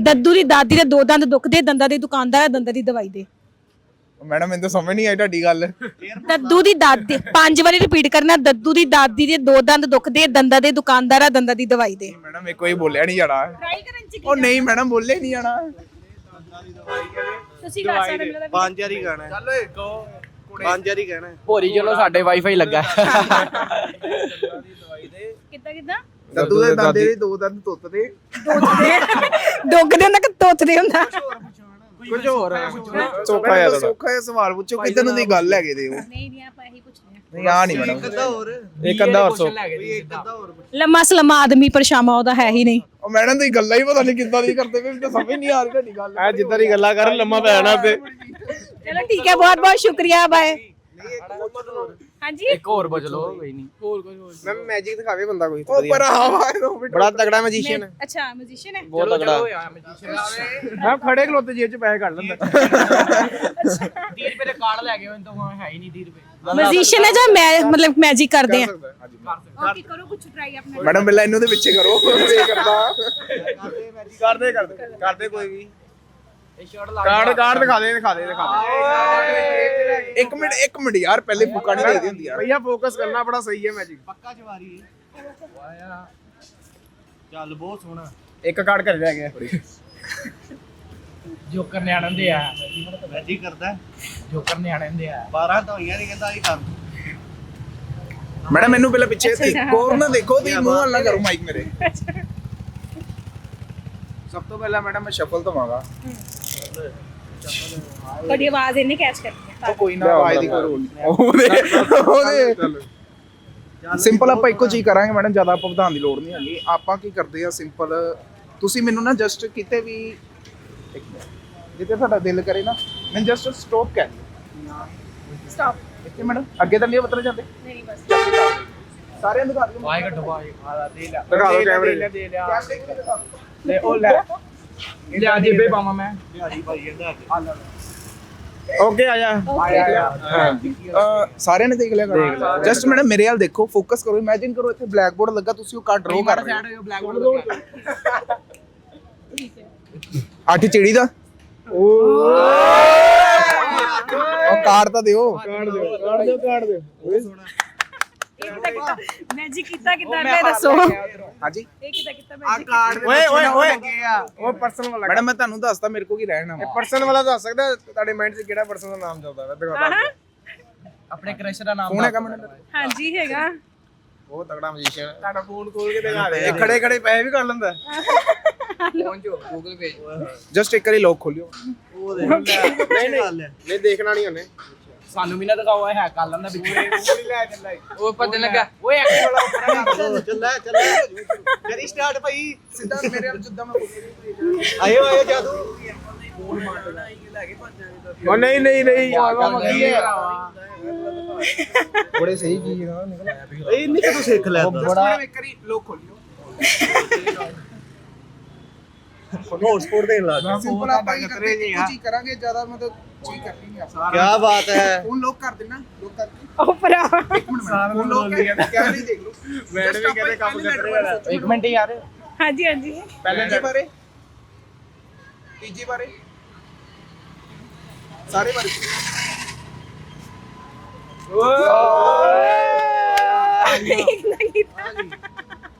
[SPEAKER 1] ਦੱਦੂ ਦੀ ਦਾਦੀ ਦੇ ਦੋ ਦੰਦ ਦੁਖਦੇ ਦੰਦਾਂ ਦੀ ਦੁਕਾਨਦਾਰ ਹੈ ਦੰਦਾਂ ਦੀ ਦਵਾਈ ਦੇ।
[SPEAKER 5] ਮੈਡਮ ਮੈਨੂੰ ਤਾਂ ਸਮਝ ਨਹੀਂ ਆਈ ਤੁਹਾਡੀ ਗੱਲ।
[SPEAKER 1] ਦੱਦੂ ਦੀ ਦਾਦੀ ਪੰਜ ਵਾਰੀ ਰਿਪੀਟ ਕਰਨਾ ਦੱਦੂ ਦੀ ਦਾਦੀ ਦੇ ਦੋ ਦੰਦ ਦੁਖਦੇ ਦੰਦਾਂ ਦੇ ਦੁਕਾਨਦਾਰ ਦੰਦਾਂ ਦੀ ਦਵਾਈ ਦੇ।
[SPEAKER 5] ਮੈਡਮ ਇੱਕ ਕੋਈ ਬੋਲਿਆ ਨਹੀਂ ਜਾਣਾ।
[SPEAKER 1] ਟਰਾਈ ਕਰਨ ਚ
[SPEAKER 5] ਉਹ ਨਹੀਂ ਮੈਡਮ ਬੋਲੇ ਨਹੀਂ ਜਾਣਾ।
[SPEAKER 1] ਤੁਸੀਂ ਕਰ ਸਕਦੇ
[SPEAKER 4] ਪੰਜ ਵਾਰੀ ਗਾਣਾ
[SPEAKER 5] ਚੱਲ ਓਏ
[SPEAKER 4] ਪੰਜ ਵਾਰੀ ਕਹਿਣਾ
[SPEAKER 3] ਭੋਰੀ ਚਲੋ ਸਾਡੇ ਵਾਈਫਾਈ ਲੱਗਾ।
[SPEAKER 1] ਕਿੱਦਾਂ ਕਿੱਦਾਂ?
[SPEAKER 5] ਦੱਦੂ ਦੇ ਦਾਦੇ ਦੇ ਦੋ ਦੰਦ ਤੁੱਤਦੇ
[SPEAKER 1] ਦੁੱਗਦੇ ਹੁੰਦਾ ਕਿ ਤੋਤਦੇ ਹੁੰਦਾ।
[SPEAKER 2] ਕੁਝ ਹੋਰ
[SPEAKER 5] ਸੌਖਾ ਜਿਹਾ ਸੌਖਾ ਜਿਹਾ ਸਵਾਲ ਪੁੱਛੋ ਕਿਦਾਂ ਨੂੰ ਦੀ ਗੱਲ ਹੈਗੇ ਦੇ ਉਹ।
[SPEAKER 1] ਨਹੀਂ ਨਹੀਂ ਆਪਾਂ ਇਹੀ ਪੁੱਛਦੇ
[SPEAKER 5] ਨਹੀਂ ਆ ਨਹੀਂ ਮੈਡਮ
[SPEAKER 4] ਅੱਧਾ ਹੋਰ।
[SPEAKER 2] ਇੱਕ ਅੱਧਾ ਹੋਰ ਸੋ
[SPEAKER 4] ਇੱਕ ਅੱਧਾ ਹੋਰ
[SPEAKER 1] ਲੰਮਾ ਸਲਮਾ ਆਦਮੀ ਪਰ ਸ਼ਾਮਾ ਉਹਦਾ ਹੈ ਹੀ ਨਹੀਂ।
[SPEAKER 5] ਉਹ ਮੈਡਮ ਤੁਸੀਂ ਗੱਲਾਂ ਹੀ ਪਤਾ ਨਹੀਂ ਕਿੱਦਾਂ ਦੀ ਕਰਦੇ ਪਏ ਮੈਨੂੰ ਤਾਂ ਸਮਝ ਨਹੀਂ ਆ ਰਹੀ ਤੁਹਾਡੀ ਗੱਲ।
[SPEAKER 2] ਐ ਜਿੱਦਾਂ ਦੀ ਗੱਲਾਂ ਕਰ ਲੰਮਾ ਪੈ ਜਾਣਾ ਤੇ।
[SPEAKER 1] ਚਲੋ ਠੀਕ ਹੈ ਬਹੁਤ ਬਹੁਤ ਸ਼ੁਕਰੀਆ ਬਾਏ। ਹਾਂਜੀ?
[SPEAKER 3] ਇੱਕ ਹੋਰ ਬਚ ਲੋ ਕੋਈ ਨਹੀਂ। ਹੋਰ ਕੋਈ ਹੋਰ
[SPEAKER 2] ਮੈਂ ਮੈਜਿਕ ਦਿਖਾਵੇ ਬੰਦਾ ਕੋਈ
[SPEAKER 5] ਉਹ ਪਰ ਹਵਾ ਦੋ ਮਿੰਟ
[SPEAKER 2] ਬੜਾ ਤਗੜਾ ਮੈਜੀਸ਼ੀਅਨ ਹੈ।
[SPEAKER 1] ਅੱਛਾ ਮਿਊਜ਼ੀਸ਼ੀਅਨ ਹੈ?
[SPEAKER 2] ਬਹੁਤ ਤਗੜਾ। ਮੈਂ ਖੜੇ ਖਲੋਤੇ ਜੇਬ ਚ ਪੈਸੇ ਕੱਢ ਲੈਂਦਾ।
[SPEAKER 3] 30 ਰੁਪਏ ਦੇ ਕਾਰਡ ਲੈ ਕੇ ਆਏ ਤਾਂ ਹੈ ਹੀ ਨਹੀਂ 30 ਰੁਪਏ।
[SPEAKER 1] ਮਿਊਜ਼ੀਸ਼ੀਅਨ ਹੈ ਜਾਂ ਮੈਂ ਮਤਲਬ ਮੈਜਿਕ ਕਰਦੇ ਆ? ਓਕੇ ਕਰੋ ਕੁਝ ਟਰਾਈ ਆਪਣਾ
[SPEAKER 5] ਮੈਡਮ ਪਹਿਲਾਂ ਇਹਨੂੰ ਦੇ ਪਿੱਛੇ ਕਰੋ। [laughs] ਕਰਦੇ
[SPEAKER 2] ਕਰਦੇ। ਕਰਦੇ ਕੋਈ ਵੀ।
[SPEAKER 3] ਇਹ ਸ਼ਰਟ ਲਾ
[SPEAKER 2] ਕਾਰਡ ਕਾਰਡ ਦਿਖਾ ਦੇ ਦਿਖਾ ਦੇ ਦਿਖਾ ਦੇ।
[SPEAKER 5] ਇੱਕ ਮਿੰਟ ਇੱਕ ਮਿੰਟ ਯਾਰ ਪਹਿਲੇ ਫੁੱਕਾ ਨਹੀਂ ਦੇਦੀ ਹੁੰਦੀ ਯਾਰ।
[SPEAKER 2] ਭਈਆ ਫੋਕਸ ਕਰਨਾ ਬੜਾ ਸਹੀ ਹੈ ਮੈਜਿਕ
[SPEAKER 4] ਪੱਕਾ ਜਵਾਰੀ। ਚੱਲ ਬਹੁਤ ਸੋਹਣਾ।
[SPEAKER 2] ਇੱਕ ਕਾਰਡ ਘਰੇ ਰਹਿ ਗਿਆ।
[SPEAKER 3] ਜੋਕਰ ਨਿਆਣਨ ਦੇ ਆ।
[SPEAKER 4] ਵੈਜੀ ਕਰਦਾ।
[SPEAKER 3] ਜੋਕਰ ਨਿਆਣਨ ਦੇ ਆ।
[SPEAKER 4] 12 ਦਵਾਈਆਂ ਨਹੀਂ ਕਹਿੰਦਾ ਇਹ ਕਰ
[SPEAKER 5] ਮੈਡਮ ਮੈਨੂੰ ਪਹਿਲਾਂ ਪਿੱਛੇ ਦੇਖੋ ਨਾ ਦੇਖੋ ਤੁਸੀਂ ਮੂੰਹ ਹੱਲ ਕਰੋ ਮਾਈਕ ਮੇਰੇ। ਸਭ ਤੋਂ ਪਹਿਲਾਂ ਮੈਡਮ ਮੈਂ ਸ਼ਫਲ ਦਵਾਂਗਾ
[SPEAKER 1] ਤੁਹਾਡੀ ਆਵਾਜ਼ ਇਹਨੇ ਕੈਚ ਕਰਨੀ ਹੈ
[SPEAKER 5] ਉਹ ਕੋਈ ਨਾ ਆਵਾਜ਼ ਦੀ ਕੋਈ ਰੋਲ ਉਹਦੇ ਉਹਦੇ ਸਿੰਪਲ ਆਪਾਂ ਇੱਕੋ ਚੀਜ਼ ਕਰਾਂਗੇ ਮੈਡਮ ਜ਼ਿਆਦਾ ਆਪਾਂ ਵਧਾਉਣ ਦੀ ਲੋੜ ਨਹੀਂ ਹੈਗੀ। ਆਪਾਂ ਕੀ ਕਰਦੇ ਆ ਸਿੰਪਲ ਤੁਸੀਂ ਮੈਨੂੰ ਨਾ ਜਸਟ ਕਿਤੇ ਵੀ ਇੱਕ ਮਿੰਟ, ਜਿੱਥੇ ਤੁਹਾਡਾ ਦਿਲ ਕਰੇ ਨਾ ਮੈਂ ਜਸਟ ਸਟਾਪ ਕਰ
[SPEAKER 1] ਸਟਾਪ
[SPEAKER 5] ਇੱਥੇ ਮੈਡਮ ਅੱਗੇ ਤਾਂ ਨਹੀਂ ਬਤਲ ਜਾਂਦੇ।
[SPEAKER 1] ਨਹੀਂ ਬਸ।
[SPEAKER 5] ਸਾਰਿਆਂ ਨੂੰ ਦਿਖਾ ਦਿਓ।
[SPEAKER 3] ਘੱਟੋ ਵਾਏ ਆਲਾ ਦੇ ਲਿਆ
[SPEAKER 2] ਦਿਖਾ ਦਿਓ ਕੈਮਰੇ
[SPEAKER 3] ਲੈ ਦੇ
[SPEAKER 5] ਦਿਓ।
[SPEAKER 3] ਲੈ ਉਹ ਲੈ। ਲਿਆ ਜੇਬੇ ਪਾਵਾਂ ਮੈਂ।
[SPEAKER 2] ਓਕੇ ਆ ਜਾ।
[SPEAKER 5] ਸਾਰਿਆਂ ਨੇ ਦੇਖ ਲਿਆ ਕਰ ਜਸਟ ਮੈਡਮ ਮੇਰੇ ਹਾਲ ਦੇਖੋ ਫੋਕਸ ਕਰੋ। ਇਮੇਜਿਨ ਕਰੋ ਇੱਥੇ ਬਲੈਕ ਬੋਰਡ ਲੱਗਾ ਤੁਸੀਂ ਉਹ ਕਾਰਡ ਡਰਾ ਕਰ ਰਹੇ ਹੋ।
[SPEAKER 3] ਬਲੈਕ ਬੋਰਡ
[SPEAKER 5] ਅੱਠ ਚਿੜੀ ਦਾ। ਉਹ ਕਾਰਡ ਤਾਂ ਦਿਓ।
[SPEAKER 2] ਕਾੜ ਦਿਓ ਕਾੜ ਦਿਓ ਕਾੜ ਦਿਓ।
[SPEAKER 1] ਕੀਤਾ ਕਿੱਦਾਂ ਮੈਂ ਦੱਸੋ।
[SPEAKER 5] ਹਾਂਜੀ।
[SPEAKER 1] ਇਹ ਕਿੱਦਾਂ ਕੀਤਾ ਮੈਜਿਕ
[SPEAKER 2] ਓਏ ਓਏ ਓਏ। ਉਹ ਪਰਸਨ ਵਾਲਾ
[SPEAKER 5] ਮੈਡਮ ਮੈਂ ਤੁਹਾਨੂੰ ਦੱਸਦਾ ਮੇਰੇ ਕੋ ਕੀ ਰਹਿਣਾ
[SPEAKER 2] ਇਹ ਪਰਸਨ ਵਾਲਾ ਦੱਸ ਸਕਦਾ ਤੁਹਾਡੇ ਮਾਈਂਡ 'ਚ ਕਿਹੜਾ ਪਰਸਨ ਦਾ ਨਾਮ ਚੱਲਦਾ ਹੈ ਦਿਖਾ
[SPEAKER 3] ਆਪਣੇ ਕ੍ਰਸ਼ਰ ਦਾ ਨਾਮ
[SPEAKER 5] ਫੋਨ ਹੈਗਾ ਮੈਡਮ
[SPEAKER 1] ਹਾਂਜੀ ਹੈਗਾ।
[SPEAKER 2] ਬਹੁਤ ਤਗੜਾ ਮਜੀਸ਼ੀਅਨ ਤੁਹਾਡਾ ਫੋਨ ਖੋਲ ਕੇ ਦਿਖਾ ਦੇ। ਇਹ ਖੜੇ ਖੜੇ ਪੈਸੇ ਵੀ ਕਰ ਲੈਂਦਾ
[SPEAKER 3] ਫੋਨ ਜੋ ਗੂਗਲ ਪੇ
[SPEAKER 5] ਜਸਟ ਇੱਕ ਵਾਰੀ ਲੋਕ ਖੋਲਿਓ।
[SPEAKER 4] ਉਹ ਦੇ ਨਹੀਂ ਨਹੀਂ।
[SPEAKER 2] ਨਹੀਂ ਦੇਖਣਾ ਨਹੀਂ ਉਹਨੇ।
[SPEAKER 3] ਸਾਨੂੰ ਵੀ ਨਾ ਦਿਖਾਓ ਇਹ ਹੈ ਕਰ ਲੈਂਦਾ ਵਿੱਚ ਉਹ ਭੱਜਣ ਲੱਗਾ। ਓਏ ਐਕਟ ਵਾਲਾ ਉੱਪਰ
[SPEAKER 4] ਚੱਲੇ ਚੱਲੇ ਕਰੀ ਸਟਾਰਟ ਭਾਈ।
[SPEAKER 5] ਸਿੱਧਾ ਮੇਰੇ ਨਾਲ ਜਿੱਦਾਂ ਮੈਂ
[SPEAKER 4] ਆਇਓ ਆਇਓ ਜਾਦੂ।
[SPEAKER 2] ਉਹ ਨਹੀਂ ਨਹੀਂ ਨਹੀਂ।
[SPEAKER 5] ਬੜੇ ਸਹੀ ਚੀਜ਼ ਨਾ ਨਿਕਲ
[SPEAKER 4] ਇਹ ਨਹੀਂ ਤੂੰ ਸਿੱਖ ਲੈ ਤਾ?
[SPEAKER 5] ਬੜਾ ਇੱਕ ਵਾਰੀ ਲੋਕ ਖੋਲਿਓ।
[SPEAKER 4] ਹੋਰ ਸਪੋਰਟ ਦੇਣ ਲੱਗ
[SPEAKER 5] ਸਿੰਪਲ ਆਪਾਂ ਕੀ ਕਰਦੇ ਇੱਕੋ ਚੀਜ਼ ਕਰਾਂਗੇ ਜ਼ਿਆਦਾ ਮਤਲਬ ਨਹੀਂ
[SPEAKER 4] ਕੀ ਬਾਤ ਹੈ।
[SPEAKER 5] ਫੋਨ ਲੋਕ ਕਰ ਦੇਣਾ ਲੋਕ ਕਰਕੇ।
[SPEAKER 1] ਉਹ ਭਰਾ।
[SPEAKER 5] ਇੱਕ ਮਿੰਟ ਮੈਂ ਫੋਨ ਲੋਕ ਕਰਕੇ ਕੈਮਰੇ ਦੇਖ ਲਓ।
[SPEAKER 2] ਮੈਡਮ ਵੀ ਕਹਿੰਦੇ ਕੰਮ ਕਰ ਰਿਹਾ
[SPEAKER 3] ਇੱਕ ਮਿੰਟ ਯਾਰ।
[SPEAKER 1] ਹਾਂਜੀ ਹਾਂਜੀ।
[SPEAKER 5] ਪਹਿਲੇ ਜੀ ਬਾਰੇ? ਤੀਜੀ ਬਾਰੇ? ਸਾਰੇ ਬਾਰੇ।